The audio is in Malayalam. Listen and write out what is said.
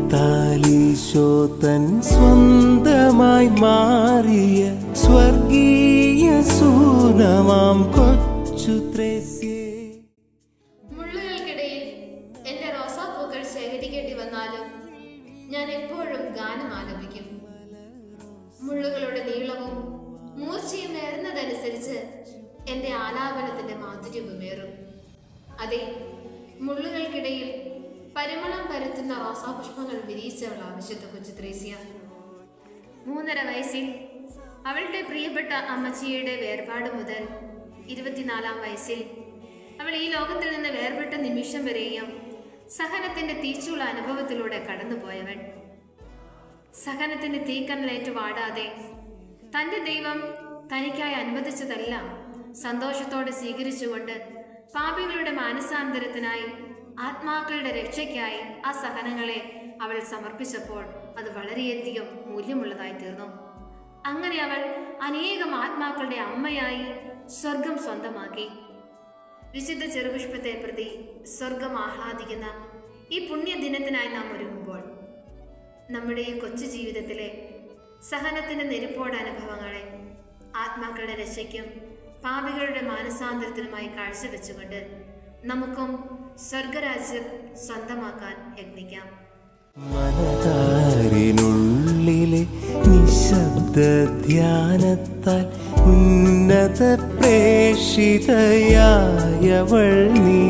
സ്നേഹത്താലീശോ തൻ സ്വന്തമായി മാറിയ സ്വർഗീയ സൂനമാം കൊച്ചു മുള്ളുകൾക്കിടയിൽ എന്റെ വന്നാലും ഞാൻ എപ്പോഴും ഗാനം ആലപിക്കും. നീളവും മൂർച്ചയും എന്റെ ആലാപനത്തിന്റെ മാധുര്യമേറും അതെ മുള്ളുകൾക്കിടയിൽ പരിമളം പരത്തുന്ന റോസാപുഷ്പങ്ങൾ വിരിയിച്ചവൾ ആവശ്യത്തെ കൊച്ചു ത്രേസ്യ. മൂന്നര വയസ്സിൽ അവളുടെ പ്രിയപ്പെട്ട അമ്മച്ചിയുടെ വേർപാട് മുതൽ ഇരുപത്തിനാലാം വയസ്സിൽ അവൾ ഈ ലോകത്തിൽ നിന്ന് വേർപെട്ട നിമിഷം വരെയും സഹനത്തിന്റെ തീച്ചുള്ള അനുഭവത്തിലൂടെ കടന്നുപോയവൾ. സഹനത്തിന്റെ തീക്കനലേറ്റ് വാടാതെ തന്റെ ദൈവം തനിക്കായി അനുവദിച്ചതെല്ലാം സന്തോഷത്തോടെ സ്വീകരിച്ചുകൊണ്ട് പാപികളുടെ മാനസാന്തരത്തിനായി ആത്മാക്കളുടെ രക്ഷയ്ക്കായി ആ സഹനങ്ങളെ അവൾ സമർപ്പിച്ചപ്പോൾ അത് വളരെയധികം മൂല്യമുള്ളതായി തീർന്നു. അങ്ങനെ അവൾ അനേകം ആത്മാക്കളുടെ അമ്മയായി സ്വർഗം സ്വന്തമാക്കി. വിശുദ്ധ ചെറുപുഷ്പത്തെ പ്രതി സ്വർഗം ആഹ്ലാദിക്കുന്ന ഈ പുണ്യദിനത്തിനായി നാം ഒരുങ്ങുമ്പോൾ നമ്മുടെ ഈ കൊച്ചു ജീവിതത്തിലെ സഹനത്തിന്റെ നെരുപ്പോട് അനുഭവങ്ങളെ ആത്മാക്കളുടെ രക്ഷയ്ക്കും പാപികളുടെ മാനസാന്തരത്തിനുമായി കാഴ്ചവെച്ചുകൊണ്ട് നമുക്കും സ്വർഗരാജ്യം സ്വന്തമാക്കാൻ യത്നിക്കാം. മനതാരിനുള്ളിലെ നിശബ്ദ ധ്യാനത്താൽ ഉന്നത പ്രേഷിതയായവൾ നീ.